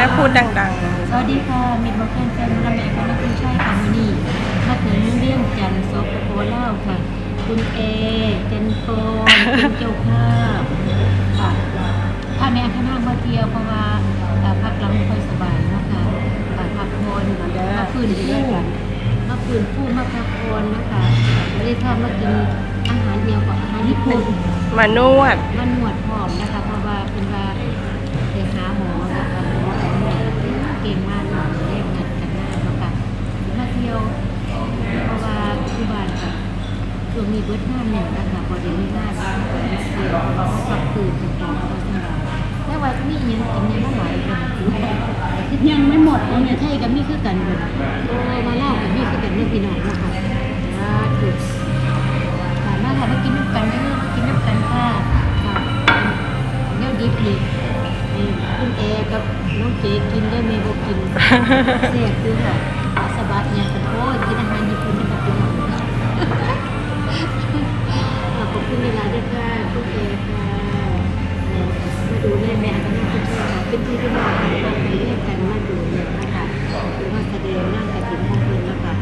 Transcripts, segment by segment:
ม่พูดดังสวัสดีค่ะมิตรบอกแฟนแฟนมาแม่ค่ะนักคุณชัยค่ะมือนี้มาถึงเรื่องจันทร์สปปลาวค่ะ คุณเอจันโฟนคุณเจ้าภาพค่ะถ้าแม่คณะมาเที่ยวเพราะว่าเอ่อพักหลังไม่ค่อยสบายเนาะคะเอ่อพักผ่อนมาฟื้นฟูมาฟื้นฟูมาพักผ่อนนะคะไม่ได้ทำมากินอาหารเดียวกับอาหารญี่ปุ่นๆมานวด มันหนวดผอมนะคะ เพราะว่าเป็นว่าไปหาหมอนะคะหมอของหมอเก่งมากหมอเรียกนัดกันหน้าเนาะค่ะมาเที่ยวเพราะว่า ที่บ้านค่ะช่วงนี้เบิร์ดหน้าหนึ่งนะคะพอเดี๋ยวนี้หน้าจะไปเที่ยวปรับตื่นถึงของเราสบายแต่ว่ามีอยังกินยังไม่หลายคนยังไม่หมดเอาเนี่ยไทยกับมีคือกันเบิดโอ้มาเล่ากับมีคือกันเรื่องพี่น้องนาะค่ะอ่าถูกถามว่าค่ะมากินน้ำกันเด้อมากินน้ำกันค่ะค่ะเดี๋ยวดิบดิบนี่คุณเอกับน้องเก๋กินได้อเมย์บอกกินเสียคือค่ะเอาสบัดเนี่ยกันโอ้กินอาหารญี่ โอเคค่ะมาดูแม่แม่กันนะคุณเจ้าค่ะเป็นที่ที่มาทำมาเรียกกันมาดูเนี่ยนะคะคือว่าแสดงนั่งกระถิ่นของเพื่อนแล้วค่ะ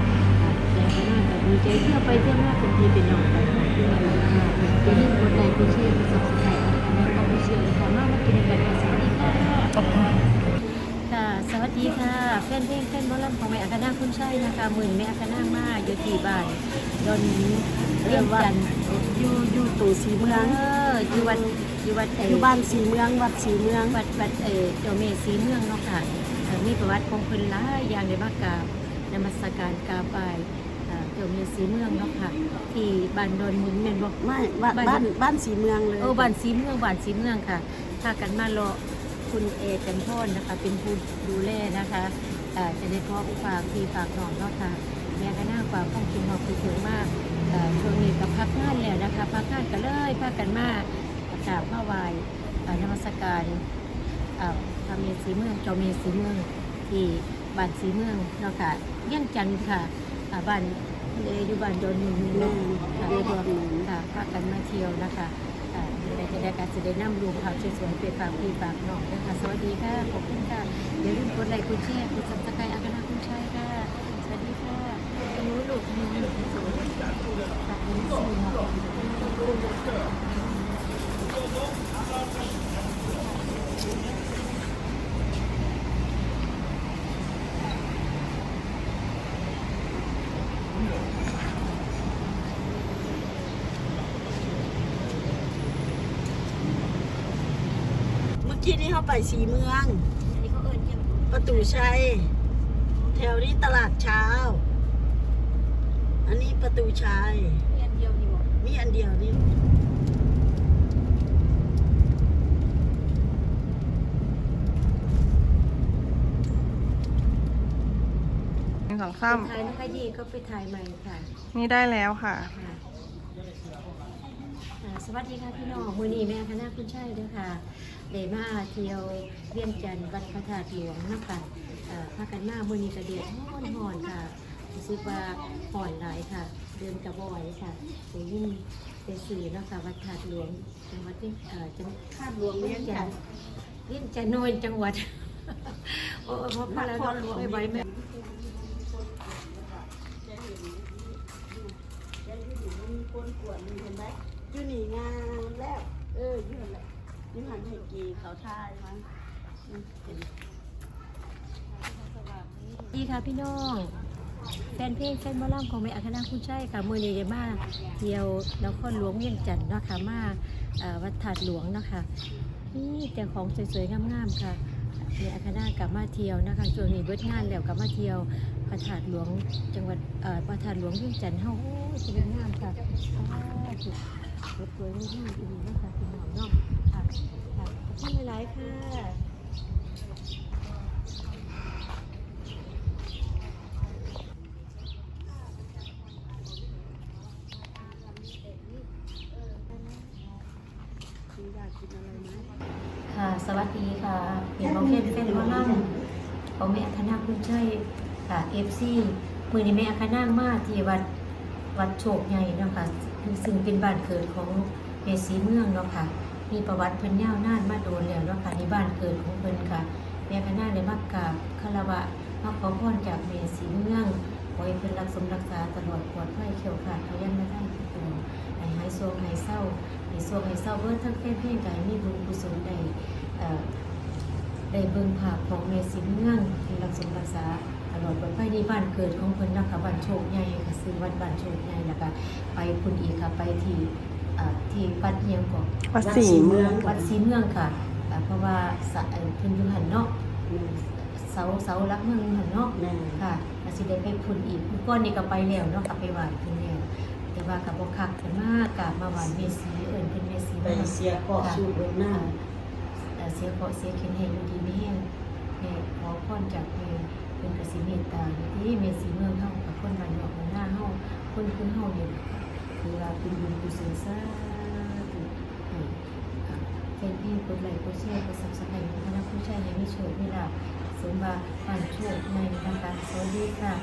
แต่ก็น่าจะมีใจเที่ยวไปเที่ยวมาเป็นที่เป็นน้องกันค่ะที่มาดูค่ะจะยิ่งคนใดผู้เชี่ยวประสบสายกันแล้วก็ผู้เชี่ยวค่ะมามากินกันค่ะสวัสดีค่ะ ค่ะสวัสดีค่ะแฟนเพลงแฟนบอลลัมของแม่อาคณาคุณชัยนะคะหมื่นแม่อาคณามาอยู่ที่บ้านดอนนี้เรียกจันทร์อยู่อยู่ตู่สีเมืเมือองงเอออยู่วัดอยู่วัดเออยู่บ้านสีเมืองวัดสีเมืองวัดวัดเออเจ้าเมสีเมืองเนาะค่ะเอ่อมีประวัติของเพิ่นหลายอย่างในมากราบนมัสการกราบไหว้เอ่อเจ้าเมสีเมืองเนาะค่ะที่บ้านดอนมุนแม่นบ่ ไม่บ้านบ้านบ้านบ้านสีเมืองเลย เออบ้านสีเมืองบ้านสีเมืองค่ะพากันมารอ คุณเอกันพรนะคะ เป็นผู้ดูแลนะคะเอ่อจะได้พอฝากพี่ฝากน้องเนาะค่ะแม่ก็น่าความของกินหอกคือถึงมากเอ่อช่วงนี้ก็พักงานแล้วนะคะพักงานก็เลยพากันมากราบมาไหว้เอ่อนมัสการเอ่อพระเมสีเมืองเจ้าเมสีเมืองที่บ้านสีเมืองเนาะค่ะเยี่ยงจันทร์ค่ะอ่าบ้านเดอยู่บ้านโดนมุนแม่เนาะค่ะเรียกว่าหนูค่ะพากันมาเที่ยวนะคะ อ่าในรายการจะได้นำรูปภาพสวยๆไปฝากพี่ฝากน้องนะคะสวัสดีค่ะ ขอบคุณค่ะอย่าลืมกดไลค์กดแชร์กดซับสไครต์อาคณาคุณชัยค่ะ สวัสดีค่ะรู้ลูกนี้สวยฝากเงินซื้อเนาะ เมื่อกี้นี้เขาไปสีเมืองอันนี้เขาเอิ้นยังประตูชัย แถวนี้ตลาดเช้า อันนี้ประตูชัย มีอันเดียวนี่บ่มีอันเดียวนี่หนึ่งสองสามถ่ายนะคะยีก็ไปถ่ายใหม่ค่ะ นี่ได้แล้วค่ะค่ะอ่าสวัสดีค่ะพี่น้องมือนี้แม่คณะคุณชัยเด้อค่ะ เดมาเที่ยวเวียงจันทร์วัดพระธาตุหลวงนะคะเอ่อพากันมามือนี้กระเดียดฮ้อนหอนค่ะรู้สึกว่าห่อนหลายค่ะ เดินกระบอยค่ะไปยิ่งไปสื่อเนาะคะวัดธาตุหลวงจังหวัดที่เอ่อจังคาดหลวงเลี้ยงกันทร์เวียงจันทร์โนนจังหวัดโอ้พอพอแล้วเนาะไม่ไหวแม่อยู่นี่งานแล้ว เอออยู่นั่นแหละ นี่หันให้กีเขาทายมั้งดีค่ะพี่น้องแฟนเพลงแฟนหมอลล่ำของแม่อัคณาคุณชัยค่ะมือนี้ได้มาเทียวนครหลวงเวียงจันทน์เนาะค่ะมาวัดถาดหลวงเนาะค่ะนี่แต่ของสวยๆงามๆค่ะแม่อัคณากลับมาเที่ยวนะคะช่วงนี้เบิดงานแล้วกลับมาเที่ยวพระธาตุหลวงจังหวัดเอ่อพระธาตุหลวงเวียงจันทน์เฮาโอ้ยจะเป็นงามค่ะอ้สวยๆงามๆอีนะคะพี่น้องเนาะ ค่ะขอบคุณหลายๆค่ะค่ะ สวัสดีค่ะเป็นน้องเคนเป็นว่านั่งของแม่คณะคุณชัยค่ะเอฟซีมือในแม่คณะมาที่วัดวัดโชคใหญ่เนาะค่ะซึ่งเป็นบ้านเกิดของเมสีเมืองเนาะค่ะ มีประวัติเพิ่นยาวนานมาโดนแล้วเนาะค่ะในบ้านเกิดของเพิ่นค่ะแม่คณะได้มากราบคารวะมาขอพรจากแม่สีเมืองขอให้เพิ่นรักสมรักษาตลอดปลอดภัยเขียวขาดพยันมาได้ทุกคนให้หายโศกหายเศร้าให้โศกหายเศร้าเบิดทั้งแฟนเพลงกายมีบุญกุศลใดเอ่อได้เบิ่งภาพของแม่สีเมืองที่รักสมรักษาตลอดปลอดภัยในบ้านเกิดของเพิ่นนะคะบ้านโชคใหญ่ค่ะซื้อวัดบ้านโชคใหญ่แล้วก็ไปพุ่นอีกค่ะไปที่ อ่าที่วัดเฮียงก่อนวัดศรีเมือง วัดศรีเมืองค่ะอ่าเพราะว่าสะเอ่อเพิ่นอยู่หันเนาะอืมเสาเสารักเมืองอยู่หันเนาะ แม่ค่ะอาสิได้ไปพุ่นอีกเมื่อก่อนนี่ก็ไปแล้วเนาะกลับไปไหว้เพิ่นแล้วแต่ว่ากับบ่คักกันมากกราบมาไหว้เมสีเอิ้นเพิ่นเมสีไปเสียเกาะสูบเวียดนาอ่ามเอ่อเสียเกาะเสียเข็นให้อยู่ดีไม่แห้งแม่ขอพรจากแม่เพิ่นก็สิเมตตาที่เมสีเมืองเฮากับคนบ้านนอกบ้านหน้าเฮาคนพื้นเฮานี่แคือว่าเป็นบุญกุศลสาธุให้เป็นเพลงกดไลค์กดแชร์กดซับสไครต์คณะผู้ชายให้มีโชคมีลาภสมบัติผ่านโชคในทางการสวัสดีค่ะ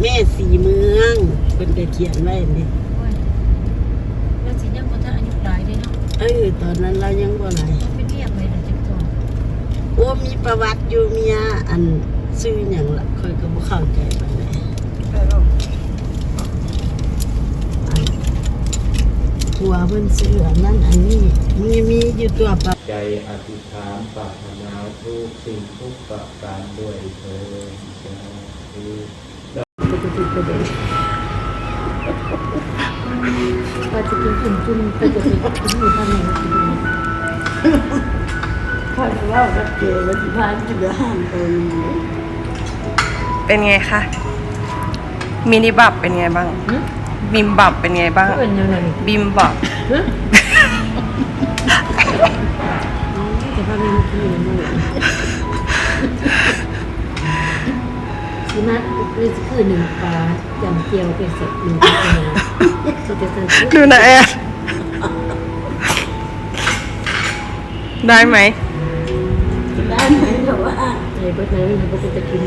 แม่สีเมืองเพิ่นก็เขียนไว้นี่ แล้วสิยังคนท่านอายุหลายด้วยเนาะ เออตอนนั้นเรายังบ่ไหล เป็นเรียกเลยนะจักตัว โอ้มีประวัติอยู่เมียอันชื่อหยังล่ะค่อยก็บ่ เข้าใจปานหัวเพิ่นชื่อนนั้นอันนี้มีมีอยู่ตัวปะใจอธิษฐานปรารถนาทุกสิ่งทุกประการด้วยเถิดสาธุก็จะติดประเด็นว่าจะกินจุ่มจุ่มก็จะไปกินอยู่ข้างในกินค่อยเล่ากับเกว่าสิพากินอาหารตัวนี้ เป็นไงคะมินิบับเป็นไงบ้างหืมบิมบับเป็นไงบ้างก็เป็นยังไงบิมบับฮะจะพาไปมากินหมูสิมาคือคือหนึ่งปลาจำเจียวเป็นเสร็จหนึ่งปลาสุดจะสั่นดูนะแอนได้ไหมได้ไหมแต่ว่าใจเบิดนั้นมันก็จะกิน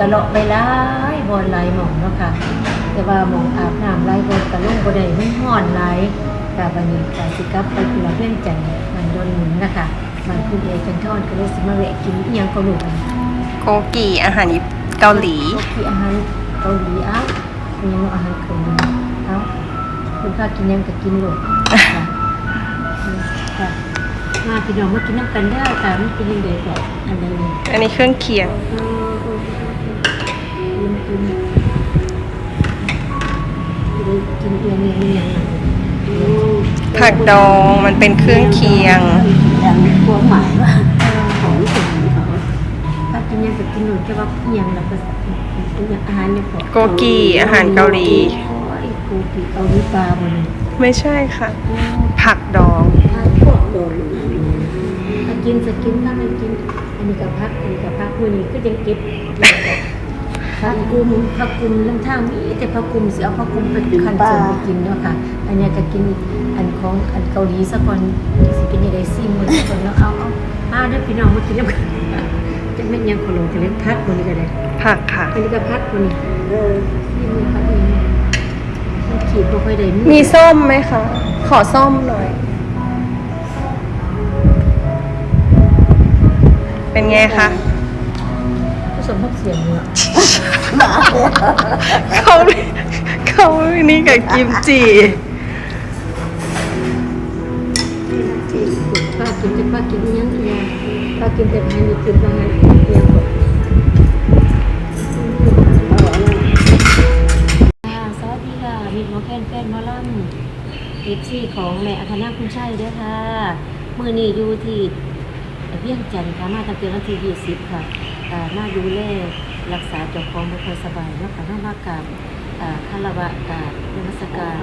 วันนี้ก็เลาะไปหลายบอนหลายหม่องเนาะค่ะ แต่ว่าหม่องอาบน้ำหลายบอนก็ลงบ่ได้มันฮ้อนหลายค่ะวันนี้ก็สิกลับไปกุหลาบเล่นจันทร์มันโดนหมุนนะคะมันคุณเอจันทอนก็เลยสิมาแวะกินอีหยังก็รู้กันโกกีอาหารญี่เกาหลีก็คืออาหารเกาหลีอ้าวเป็นยังอาหารเกาหลีเอ้าคุณพากินหยังก็กินโลดค่ะค่ะมาพี่น้องมากินน้ำกันได้อค่ะมันเป็นยังไงก่อนอันใดเนี่ยอันนี้เครื่องเคียง ผักดองมันเป็นเครื่องเคียงอย่างความหมายว่าของสิ่งเขาถ้ากินยังก็กินหนูแค่ว่าเอียงแล้วก็เป็นอางอาหารยังพอโกกีอาหารเกาหลีโกกีเกาหลีปลาบนไม่ใช่ค่ะ ผักดองถ้าพวกโดนถ้ากินจะกินถ้าไม่กินอันนี้กับพักอันนี้กับพักมือนี้ก็ยังเก็บ พักกุมพักกุมลำทางมีแต่พักกุมสิเอาพักกุมไปคันเสริมกินเนาะค่ะ อันนี้ก็กินอันของอันเกาหลีสักคนสิเป็นยังไงซิมมือสักคนแล้วเอาเอามาเด้พี่น้องมากินแล้วกันจะไม่ยังขอลงจะเล่นพักคนนี้ก็ได้ผักค่ะอันนี้ก็พักคนนี้เออนี่มือพักเองมันขีดบ่ค่อยได้มีส้มไหมคะขอส้มหน่อย เป็นไงคะ สมพักเสียงเนี่ยเขาเขานี่กับกิมจิป้ากินจะป้ากินอิหยังอีหยังป้ากินแต่ให้มีกินบางไงเรียงบอกค่ะสวัสดีค่ะมีหมอแคนแฟนหมอลำเอฟซีของแม่อาคณะคุณชัยเด้อค่ะ มือนี้อยู่ที่เวียงจันทร์ค่ะมาตั้งแต่วันที่ยี่สิบค่ะอ่า มาดูแลรักษาเจ้าของไม่ค่อยสบายแล้วค่ะมามากราบอ่าคารวะกราบนมัสการ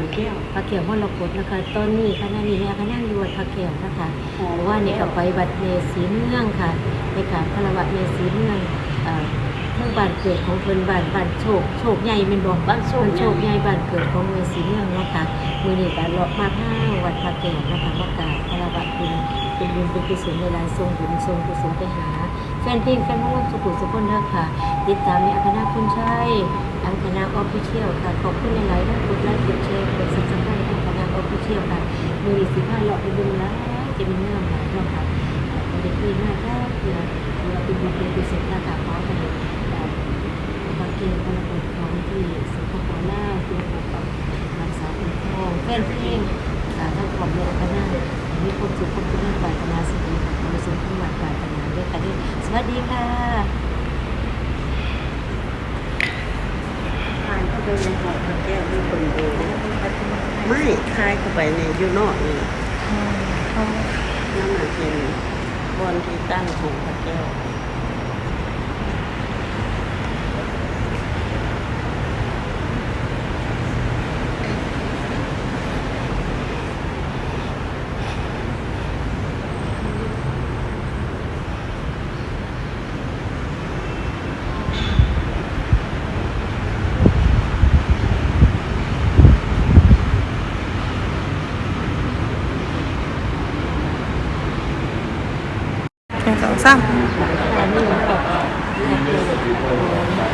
พระเกี่ยวมรกตนะคะตอนนี้คณะนี้เนี่ยคณะอยู่วัดพระเกี่ยวนะคะเพราะว่านี่ก็ไปวัดเนสีเมืองค่ะไปกราบคารวะเนสีเมืองเมื่อบ้านเกิดของเพิ่นบ้านบ้านโชคโชคใหญ่แม่นบ่บ้านโชคโชคใหญ่บ้านเกิดของเนสีเมืองนะค่ะมื้อนี้ก็เลาะมาทาวัดพระเกี่ยวนะคะมากราบคารวะเพิ่นเป็นบุญเป็นกุศลในหลายทรงบุญทรงกุศลไปหา ฟนเพลงแฟนมะม่วงสุขุสุขคนเด้อค่ะ ติดตามในอัคณะคุณชัยอัคณะออฟฟิเชียลค่ะ ขอบคุณหลายๆท่านกดไลค์กดแชร์กดซับสไครต์อัคณะออฟฟิเชียลค่ะมีสิบห้าหลอกไปดึงแล้วจะมีเนื้อหาเนาะค่ะไม่ได้คุยมากก็เพื่อเราเป็นบุญเป็นกุศลตาตาฟ้ากันเลยแบบบางเกมบางคนของที่สุขภาพล่าที่ปกปักรักษาคุ้มครอแฟนเพลงอ่าทั้งของในอัคณะมีความสุขความเจริญปรารถนาสิ่งดีของในสมที่หวังปรารถนา ด้วยกันด้วยสวัสดีค่ะทานเข้าไปในหอพระแก้วมีคนดูไม่คายเข้าไปในยูนอกนี่นั่นน่ะเป็นบอนที่ตั้งของพระแก้ว หนึ่งสองสามอันนี้แบบ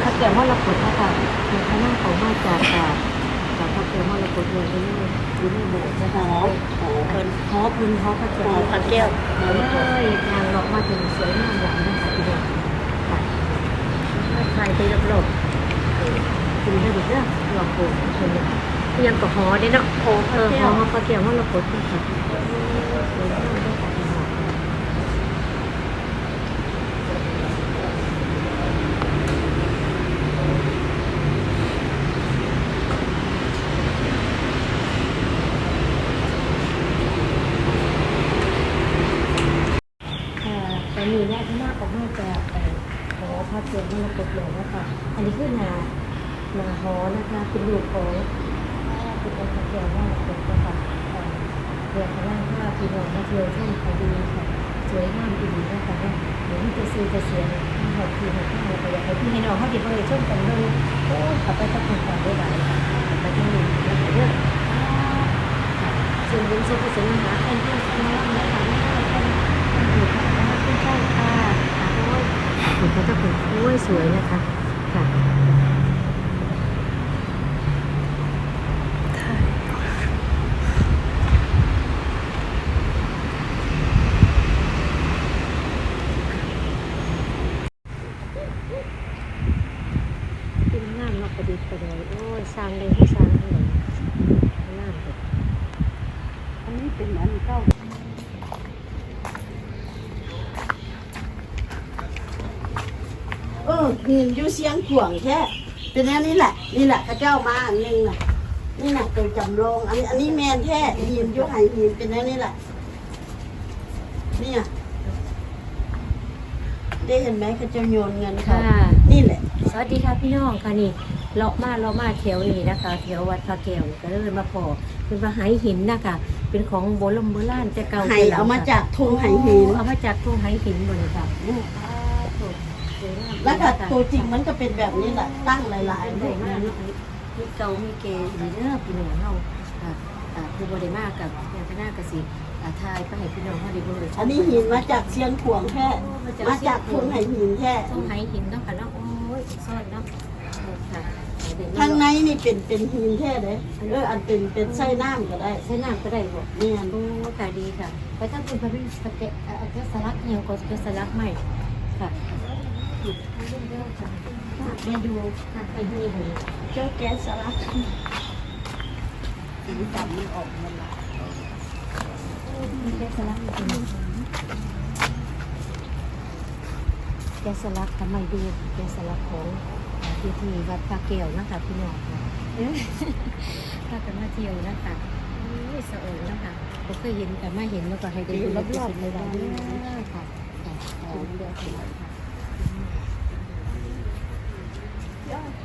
ถ้าเกิดว่าเรากดนะคะในคณะเขามาจากจากถ้าเกิดว่าเรากดเงินไปนี่อยู่ในโบสถ์นะคะหอหเพิ่นหอพึงหอพระหเจ้าพระแก้วเลยทางออกมาถึงสวยงามหลังนะคะพี่น้องค่ะใครไปรอบๆคุณได้ดูเรื่องรอบโบสถ์คนเลยยังกับหอเด้เนาะหอพเอระแก้หอวพระเกี่ยวว่าเรากดนะคะสวยงามด้วยค่ะพี่น้องค่ะตอนนี้เนี่ยที่มากออกมาจากเอ่อหอพระเจ้ามรกตหลวงนะคะอันนี้คือนานาหอ นะคะเป็นลูกของเป็นองค์พระเจ้ามรกตนะคะเอ่อเรือพระร่างผ้าพี่น้องมาเที่ยวชมเขาดีค่ะสวยงามดีนะคะเนี่ยเดี๋ยวมันจะซื้อจะเสียที่หอที่หอที่หอไปอยากให้พี่ให้น้องเขาดีเลยชมกันเลยโอ้ขับไปสักคนก่อนได้ไหมค่ะไปที่นี่นะคะเรื่องส่วนบุญส่วนกุศลหาแฟนเพื่อนสมาลังนะคะไม่ได้แฟนอยู่ค่ะคุณใช่ค่ะค่ะโอ้ยเห็นเขาจะเป็นกล้วยสวยนะคะค่ะ เป็นงานมาประดิษฐ์ประดอยโอ้ยสร้างเลยให้สร้างเลยงานแบบ อันนี้เป็นอันเก้าเออหิ นอยู่เสียงขวางแค่เป็นอันนี้แหละ นี่แหละพระเจ้ามาอันหนึงน่ะ นี่น่ะตัวจำลองอันนี้อันนี้แมนแท้หินอยู่ไหหินเป็นอันนี้แหละเนี่ยได้เห็นไหมเขาจะโยนเงินเขาค่ะ นี่แหละ สวัสดีค่ะพี่น้องค่ะนี่เลาะมาเลาะมาแถวนี้นะคะแถววัดพระแก้วนี่ก็เลยมาพอเป็นว่าไหหินนะคะเป็นของโบราณโบราณแต่เก่าไหแต่หลังเอามาค่ะจากทุ่งไหหิน เอามาจากทุ่งไหหินบนค่ะ แล้วก็ตัวจริงมันก็เป็นแบบนี้แหละตั้งหลายๆได้รูปมานั้นมีเก่ามีเกย์มีเนื้อพี่น้องเฮาอ่าอ่าคือบริมากับยางคณะกสิอ่าทายไปให้พี่น้องเฮาได้เบิ่งอันนี้หินมาจากเชียงขวางแท้มาจากทุ่งไหหินแท้ทุ่งไหหินเนาะค่ะเนาะโอ้ยซ่อนเนาะเออค่ะข้างในนี่เป็นเป็นหินแท้เลยเอออันเป็นเป็นไส้น้ำก็ได้ใช้น้ำก็ได้บ่เนี่ยโอ้ค่ะดีค่ะ ไปตั้งเป็นพระพิสเกะอาจจะสลักเหี่ยวก็จะสลักใหม่ค่ะ หยุดให้เรื่องเรื่องค่ะไปดูค่ะไปดูหูเจ้าแก๊สสลักสีดำมันออกมาละแกะสลักแกะสลักทำไมดูแกะสลักของพิธีวัดพระแก้วนะคะพี่น้องถ้ากันมาเที่ยวนะคะโอ้ยสะเอิญนะคะผมเคยเห็นแต่ไม่เห็นแล้วก็ให้ได้ดูรอบๆเลยว่าค่ะค่ะค่ะ Yeah.